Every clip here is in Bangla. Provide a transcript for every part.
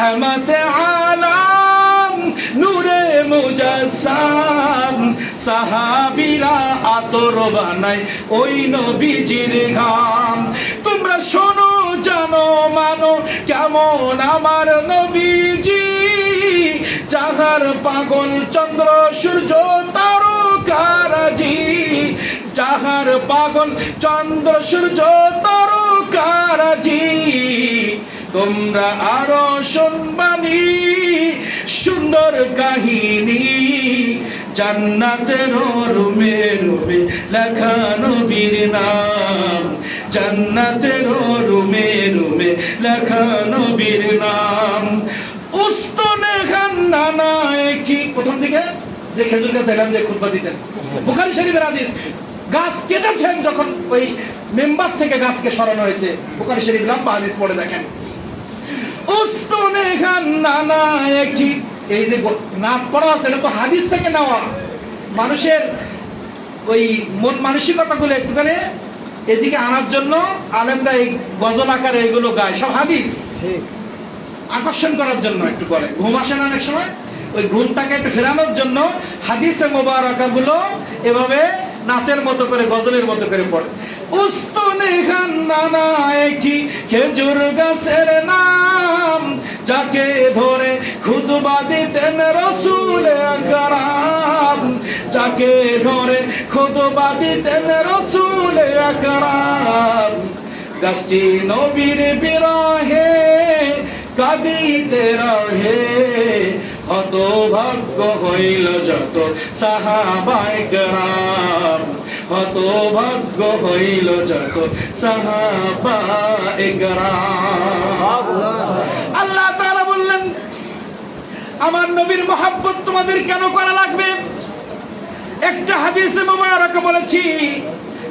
রহমত আলাম, নূরে মুজাসসাম। সাহাবীরা আতর বানায় ওই নবীজির ঘাম। তোমরা শোনো, জানো, মানো, কেমন আমার নবীজি। যাহার পাগল চন্দ্র, সূর্য, তারকারাজি। যাহার পাগল চন্দ্র, সূর্য, তারকারাজি। তোমরা আরও শুনবানি সুন্দর কাহিনী। জান্নাতের নাম। জান্নাতের রুমে রুমে নাম। উস্তনে খান্নানা কি প্রথম দিকে যে খেজুর গাছ এলাম যে খুতবা দিতেন। বুখারী শরীফের হাদিস। গাছ কেটেছেন যখন ওই মেম্বার থেকে গাছকে সরানো হয়েছে। বুখারী শরীফ লম্বা হাদিস পড়ে দেখেন। উস্তনে খান্নানা একটি এই যে নাক পড়া আছে এটা তো হাদিস থেকে নেওয়া। মানুষের ওই মন মানসিকতাগুলো একটুখানি এদিকে আনার জন্য আলেমরা এই গজল আকারে এগুলো গায় সব হাদিস। আকর্ষণ করার জন্য একটু করে ঘুম আসে না অনেক সময় ওই ঘুমটাকে একটু ফেরানোর জন্য হাদিসে মোবারকা গুলো এভাবে নাতের মতো করে গজলের মতো করে পড়ে। উস্তনে খান নানা একটি খেজুর গাছের নাম, যাকে ধরে খুদবা দিতেন রসুল আকরাম। যাকে ধরে খুদবা দিতেন রসুল আকরাম। গাছটি নবীর বিরহে, কাঁদিতে রহে। হত ভাগ্য হইল যত সাহাবাই গ্রাম হত ভাগ্য হইল যত গ্রাম আল্লাহ তাআলা বললেন, আমার নবীর মহাব্বত তোমাদের কেন করা লাগবে? একটা হাদিসে মোবারক বলেছি,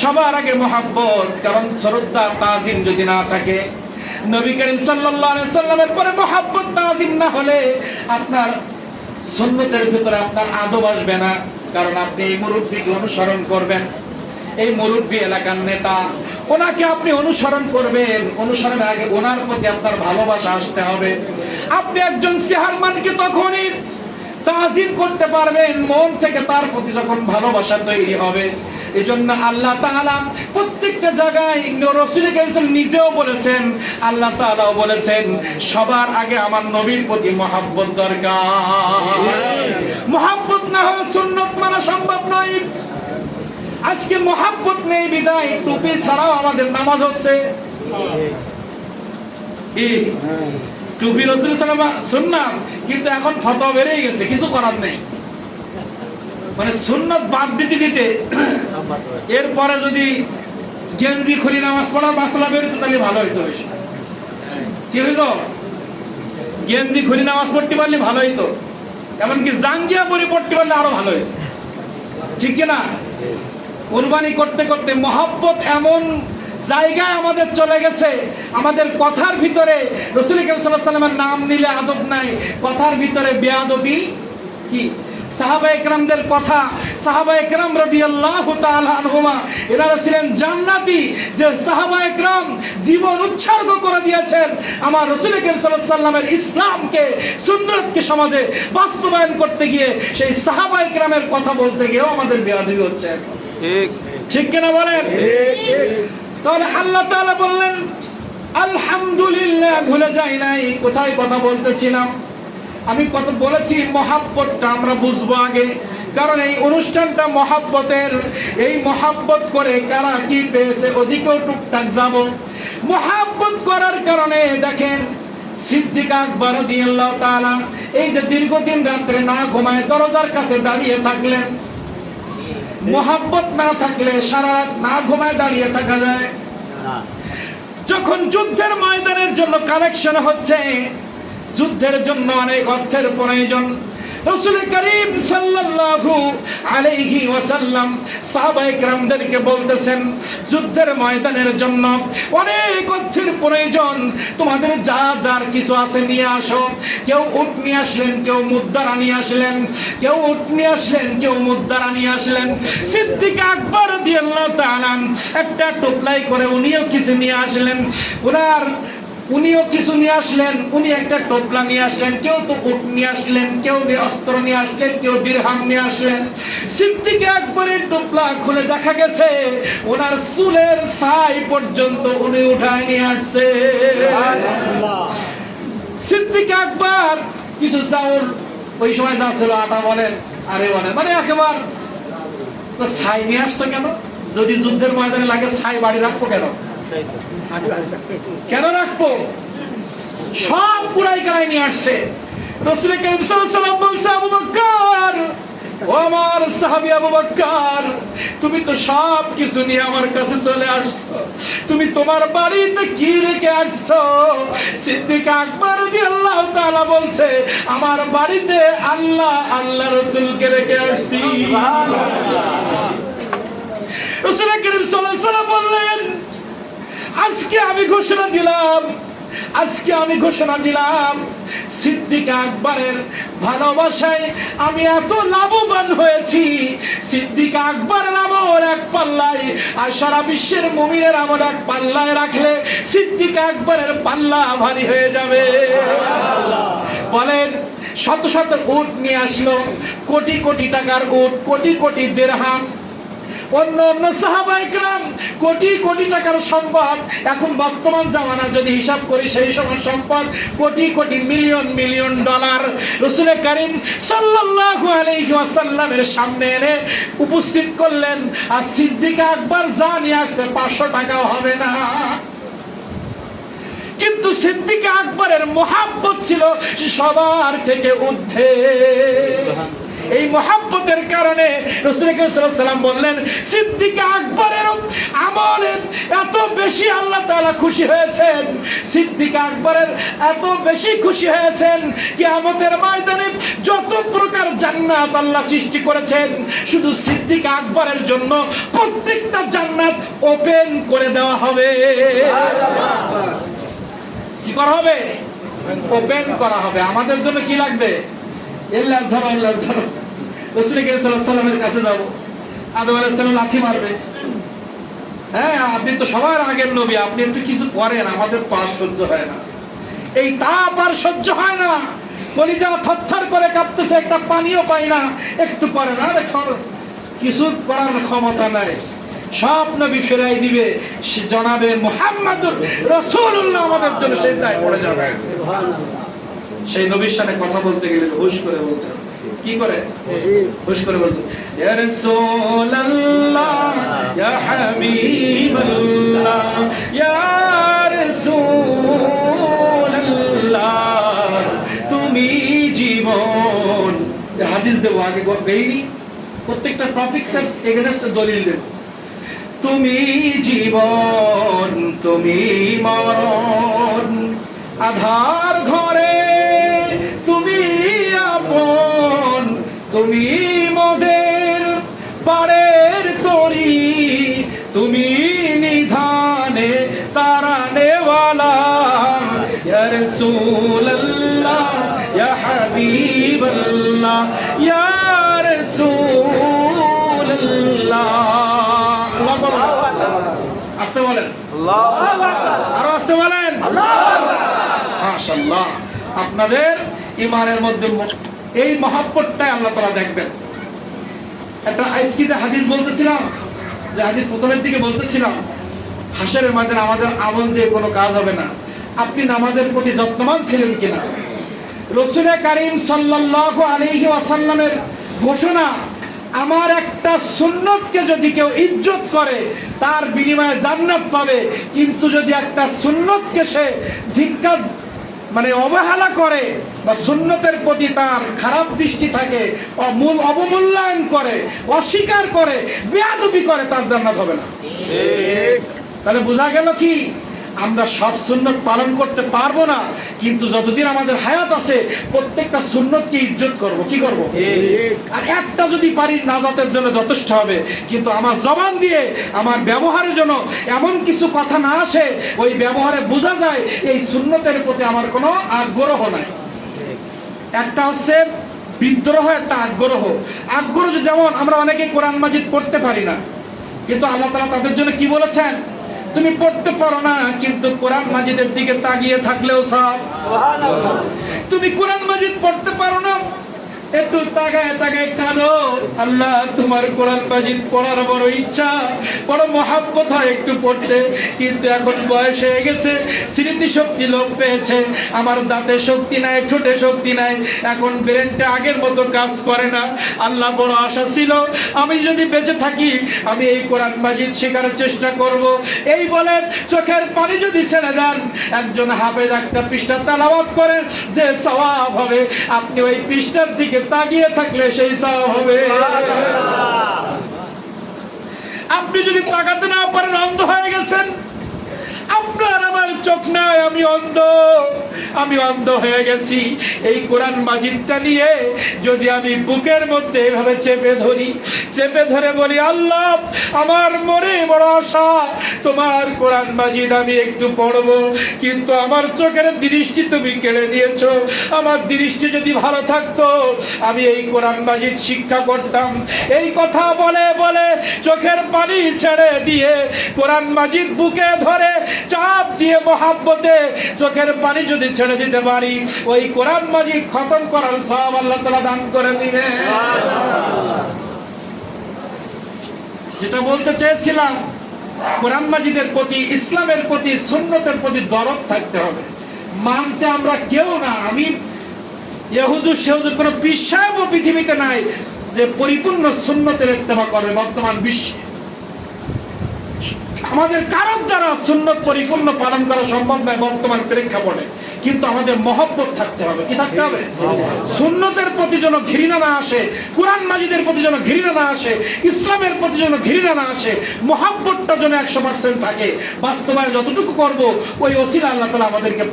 সবার আগে মহাব্বত, কারণ শ্রদ্ধা তাজিম যদি না থাকে, নবী করিম আলাইহি সাল্লামের পরে মহাব্বত তাজিম না হলে আপনার সুন্নতের ভিতরে আপনার আদব আসবে না। কারণ আপনি এই মুরব্বীকে অনুসরণ করবেন। এই মুরব্বী এলাকার নেতা, ওনাকে আপনি অনুসরণ করবেন। অনুসরণের আগে ওনার প্রতি আপনার ভালোবাসা আসতে হবে। আপনি একজন চেহারমানকে তখনই তাজিম করতে পারবেন, মন থেকে তার প্রতি যখন ভালোবাসা তৈরি হবে। এজন্য আল্লাহ তাআলা প্রত্যেকটা জায়গায় রসুল নিজেও বলেছেন, আল্লাহ তাআলাও বলেছেন, সবার আগে আমার নবীর প্রতি মহাব্বত দরকার। মহাব্বত না হলে আজকে মহাব্বত নেই, বিদায়, টুপি ছাড়াও আমাদের নামাজ হচ্ছে। টুপি রসুল সুন্নাত, কিন্তু এখন ফতোয়া বেড়ে গেছে, কিছু করার নেই। মানে সুন্নত বাদ দিতে দিতে, এরপরে যদি গেঞ্জি খুলি, নামাজ পড়ার মাসলা বেরোতো তাহলে ভালো হইতো কি হইতো গেঞ্জি খুলি, নামাজ পড়তে পারলে ভালো হইতো। এমনকি জাঙ্গিয়া পরি পড়তে পারলে আরও ভালো হইতো। ঠিক না কোরবানি করতে করতে মহাব্বত এমন জায়গায় আমাদের চলে গেছে। আমাদের কথার ভিতরে রসুল সাল্লামের নাম নিলে আদব নাই। কথার ভিতরে বেয়াদবি কি? সাহাবা একরামদের কথা সাহাবা একরাম রাদিয়াল্লাহু তাআলা আনহুমা এনারা ছিলেন জান্নাতি যে সাহাবা একরাম জীবন উৎসর্গ করে দিয়েছেন। আমার রসুল সাল্লাল্লাহু সাল্লামের ইসলামকে সুন্নাতকে সমাজে বাস্তবায়ন করতে গিয়ে সেই সাহাবা একরামের কথা বলতে গিয়েও আমাদের বেয়াদবি হচ্ছে। ঠিক। কিনা বলেন? তাহলে আল্লাহ তাআলা বললেন আলহামদুলিল্লাহ ভুলে যাই নাই কোথায় কথা বলতেছিলাম? আমি কত বলেছি মহাব্বতটা আমরা বুঝব আগে। কারণ এই অনুষ্ঠানটা মহাব্বতের এই মহাব্বত করে কারা কি পেয়েছে ওদিকেও টুকটাক যাব। মহাব্বত করার কারণে দেখেন সিদ্দিক আকবর রাদিয়াল্লাহু তাআলা এই যে দীর্ঘদিন রাত্রে না ঘুমায় দরজার কাছে দাঁড়িয়ে থাকলেন। মোহাব্বত না থাকলে সারা না ঘুমায় দাঁড়িয়ে থাকা যায়। যখন যুদ্ধের ময়দানের জন্য কালেকশন হচ্ছে যুদ্ধের জন্য অনেক অর্থের প্রয়োজন। রসুল করিম সাল্লাল্লাহু আলাইহি ওয়াসাল্লাম সাহাবায়ে কেরামদেরকে বলতেছেন, যুদ্ধের ময়দানের জন্য অনেক অর্থের প্রয়োজন। তোমাদের যা, যার কিছু আছে নিয়ে আসো। কেউ উট নিয়ে আসলেন, কেউ মুদ্রা নিয়ে আসলেন। কেউ উট নিয়ে আসলেন, কেউ মুদ্রা নিয়ে আসলেন। সিদ্দিক আকবর রাদিয়াল্লাহু তাআলা একটা টোপলাই করে উনিও কিছু নিয়ে আসলেন। ওনার উনিও কিছু নিয়ে আসলেন, উনি একটা টোপলা নিয়ে আসলেন, কেউ তো উট নিয়ে আসলেন, কেউ অস্ত্র নিয়ে আসলেন, কেউ দীর্ঘাম নিয়ে আসলেন। সিদ্দিকে একবারের টোপলা খুলে দেখা গেছে, ওনার চুলের ছাই পর্যন্ত উনি উঠায় নিয়ে আসছে। সিদ্দিক একবার কিছু চাউল ওই সময় যা ছিল আটা বলেন, আরে বলেন মানে একেবার তো ছাই নিয়ে আসছো কেন? যদি যুদ্ধের ময়দানে লাগে ছাই বাড়ি রাখব কেন? কেন রাখব? সব পুরাই কালাই নিয়ে আসছে। রসুল করিম সাল্লাল্লাহু বলছে আবু বকর ও আমার সাহাবী আবু বকর তুমি তো সব কিছু নিয়ে আমার কাছে চলে আসছো। তুমি তোমার বাড়িতে কি রেখে আসছো? সিদ্দিক আকবর রাদিয়াল্লাহু তাআলা বলছে আমার বাড়িতে আল্লাহ আল্লাহ রসুলকে রেখে আসছি। রসুল করিম সাল্লাল্লাহু আলাইহি বললেন আজকে আমি ঘোষণা দিলাম, আজকে আমি ঘোষণা দিলাম, সিদ্দিক আকবরের ভালোবাসায় আমি এত লাভবান হয়েছি। সিদ্দিক আকবরের আমল এক পাল্লায়, আর সারা বিশ্বের মুমিনের আমল এক পাল্লায় রাখলে সিদ্দিক আকবরের পাল্লা ভারী হয়ে যাবে। বলেন, শত শত উট নিয়ে আসলো, কোটি কোটি টাকার উট, কোটি কোটি দেড়হাম অন্য অন্য সাহাবাইকরাম কোটি কোটি টাকার সম্পদ। এখন বর্তমান জামানা যদি হিসাব করি, সেই সময় সম্পদ crore crore million million dollar. রসুল করিম সাল্লাল্লাহু আলাইহি ওয়াসাল্লামের সামনে এনে উপস্থিত করলেন, আর সিদ্দিক আকবর যা নিয়ে আসছে, পাঁচশো টাকাও হবে না। কিন্তু সিদ্দিক আকবরের মোহাব্বত ছিল সবার থেকে ঊর্ধ্বে। এই মোহাব্বতের কারণে রসুল করিম সাল্লাল্লাহু আলাইহি ওয়াসাল্লাম বললেন, সিদ্দিক আকবরের আমলে এত বেশি আল্লাহ তাআলা খুশি হয়েছেন, সিদ্দিক আকবরের এত বেশি খুশি হয়েছেন কিয়ামতের ময়দানে যত প্রকার জান্নাত আল্লাহ সৃষ্টি করেছেন, শুধু সিদ্দিক আকবরের জন্য প্রত্যেকটা জান্নাত ওপেন করে দেওয়া হবে। কি করা হবে? ওপেন করা হবে। আমাদের জন্য কি লাগবে? এল্লাহ ধরো আল্লাহ ধরো। রসুল সাল্লামের কাছে যাব। আদম আলাইহিস লাথি মারবে। হ্যাঁ আপনি তো সবার আগের নবী, আপনি একটু কিছু করেন, আমাদের তো সহ্য হয় না। এই তাপ আর সহ্য হয় না। কলিজা থরথর করে কাঁপতেছে, একটা পানিও পাই না। একটু করে না কিছু করার ক্ষমতা নাই। সব নবী ফেরাই দিবে। জানাবে মোহাম্মদুর রসুল্লাহ আমাদের জন্য দায় পড়ে যাবে। সেই নবীর সাথে কথা বলতে গেলে হুশ করে বলতে কি করে? হুশ করে বলতে তুমি জীবন। হাদিস দেবো, আগে বেইনি প্রত্যেকটা টপিক সেট এগেনস্ট দলিল দেবো। তুমি জীবন, তুমি মরণ। আধার ঘরে তুমি মোদের পারের তরি, তুমি নিধানে তারা নেওয়ালা। ইয়া রাসূলুল্লাহ, ইয়া হাবিবাল্লাহ, ইয়া রাসূলুল্লাহ। আল্লাহ। আসতে বলেন। আরও আসতে বলেন। মাশাআল্লাহ। আপনাদের ইমানের মধ্যে এই মহাব্বতটাই আল্লাহ তাআলা দেখবেন। একটা আজকে যে হাদিস বলতেছিলাম? যে হাদিস প্রথমের দিকে বলতেছিলাম, হাসরের ময়দানে আমাদের আমল দিয়ে কোনো কাজ হবে না। আপনি নামাজের প্রতি যত্নবান ছিলেন কিনা? রসুল কারিম সাল্লাল্লাহু আলাইহি ওয়াসাল্লামের ঘোষণা, আমার একটা সুন্নতকে যদি কেউ ইজ্জত করে, তার বিনিময়ে জান্নাত পাবে। কিন্তু যদি একটা সুন্নতকে সে ধিক্কা মানে অবহেলা করে বা সুন্নতের প্রতি তার খারাপ দৃষ্টি থাকে মূল অবমূল্যায়ন করে অস্বীকার করে বেয়াদবি করে তার জান্নাত হবে না। তাহলে বোঝা গেল কি? আমরা সব সুন্নত পালন করতে পারব না, কিন্তু যতদিন আমাদের হায়াত আছে, প্রত্যেকটা সুন্নতকে ইজ্জত করব। কি করব? আর একটা যদি পারি, নাজাতের জন্য যথেষ্ট হবে, কিন্তু আমার জবান দিয়ে, আমার ব্যবহারের জন্য এমন কিছু কথা না আসে, ওই ব্যবহারে বোঝা যায়, এই সুন্নতের প্রতি আমার কোনো আগ্রহ নাই। একটা হচ্ছে বিদ্রোহ, একটা আগ্রহ। আগ্রহ যেমন আমরা অনেকে কোরআন মাজিদ পড়তে পারি না, কিন্তু আল্লাহ তালা তাদের জন্য কি বলেছেন? তুমি পড়তে পারো না কিন্তু কোরআন মাজিদের দিকে তাকিয়ে থাকলেও সব। তুমি কোরআন মাজিদ পড়তে পারো না একটু তাকায় তাকায় কাঁদো। আল্লাহ, তোমার কোরআন মাজিদ পড়ার বড় ইচ্ছা, বড় মহাব্বত হয় একটু পড়তে। কিন্তু এখন বয়স হয়ে গেছে স্মৃতি শক্তি লোপ পেয়েছে। আমার দাঁতে শক্তি নাই, ঠোঁটে শক্তি নাই। এখন ব্রেনটা আগের মতো কাজ করে না। আল্লাহ বড় আশা ছিল, আমি যদি বেঁচে থাকি, আমি এই কোরআন মাজিদ শেখার চেষ্টা করব। এই বলে চোখের পানি যদি ছেড়ে দেন, একজন হাফেজ একটা পৃষ্ঠা তালাবাদ করেন যে সওয়াব হবে। আপনি ওই পৃষ্ঠার দিকে তাকিয়ে থাকলে সেই চাওয়া হবে। আপনি যদি তাকাতে না পারেন অন্ধ হয়ে গেছেন আপনার চোখ নাই, আমি অন্ধ। আমি অন্ধ হয়ে গেছি। এই কোরআন মাজিদটা নিয়ে যদি আমি বুকের মধ্যে এভাবে চেপে ধরি, চেপে ধরে বলি, আল্লাহ, আমার মনে বড় আশা, তোমার কোরআন মাজিদ আমি একটু পড়ব, কিন্তু আমার চোখের দৃষ্টি তুমি কেড়ে নিয়েছো। আমার দৃষ্টি যদি ভালো থাকতো, আমি এই কোরআন মাজিদ শিক্ষা করতাম। এই কথা বলে বলে চোখের পানি ছেড়ে দিয়ে কোরআন মাজিদ বুকে ধরে চাপ দিয়ে মহাব্বতে চোখের পানি যদি ছেড়ে দিতে পারি, ওই কোরআন মাজিদ খতম করার সব আল্লাহ তালা দান করে দিবে যেটা বলতে চেয়েছিলাম, কোরআন মাজিদের প্রতি, ইসলামের প্রতি, সুন্নতের প্রতি দরদ থাকতে হবে। মানতে আমরা কেউ না, আমি ইহুজুর সেহুজুর কোনো বিশ্বাসও পৃথিবীতে নাই যে পরিপূর্ণ সুন্নতের ইত্তেবা করবে, বর্তমান বিশ্বে। আমাদের কারোর দ্বারা সুন্নত পরিপূর্ণ পালন করা সম্ভব নয়, বর্তমান প্রেক্ষাপটে। কিন্তু আমাদের মহব্বত থাকতে হবে। কি থাকতে হবে? সুন্নতের প্রতি যেন ঘৃণা না আসে, কোরআন মাজিদের প্রতি যেন ঘৃণা না আসে, ইসলামের প্রতি যেন ঘৃণা না আসে, মহব্বতটা যেন একশো পার্সেন্ট থাকে বাস্তবায় যতটুকু করব, ওই অসিলা আল্লাহ তালা আমাদেরকে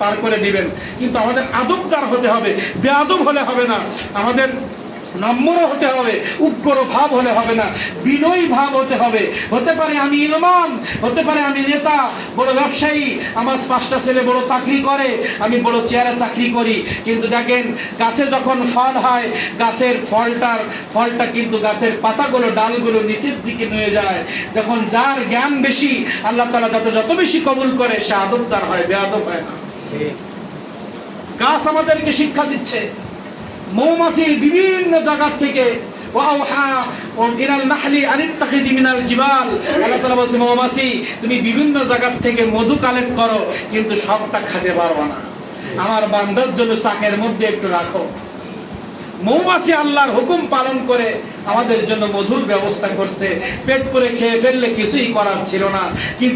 পার করে দিবেন। কিন্তু আমাদের আদবদার হতে হবে, বেআদব হলে হবে না। আমাদের নম্র হতে হবে উগ্র ভাব হলে হবে না বিনয়ী ভাব হতে হবে। হতে পারে আমি ইলমান হতে পারে আমি নেতা বড় ব্যবসায়ী আমার পাঁচটা ছেলে বড় চাকরি করে আমি বড় চেয়ারে চাকরি করি। কিন্তু দেখেন গাছে যখন ফল হয় গাছের ফলটার ফলটা কিন্তু গাছের পাতাগুলো ডালগুলো নিচের দিকে নিয়ে যায়। যখন যার জ্ঞান বেশি আল্লাহ তালা যত যত বেশি কবুল করে সে আদবদার হয় বেআদব হয় না। গাছ আমাদেরকে শিক্ষা দিচ্ছে। মৌমাছি বিভিন্ন জায়গা থেকে সবটা খেতে পারবে না। আমার জন্য চাকের মধ্যে একটু রাখো। মৌমাছি আল্লাহর হুকুম পালন করে আমাদের জন্য মধুর ব্যবস্থা করছে। পেট করে খেয়ে ফেললে কিছুই করার ছিল না। কিন্তু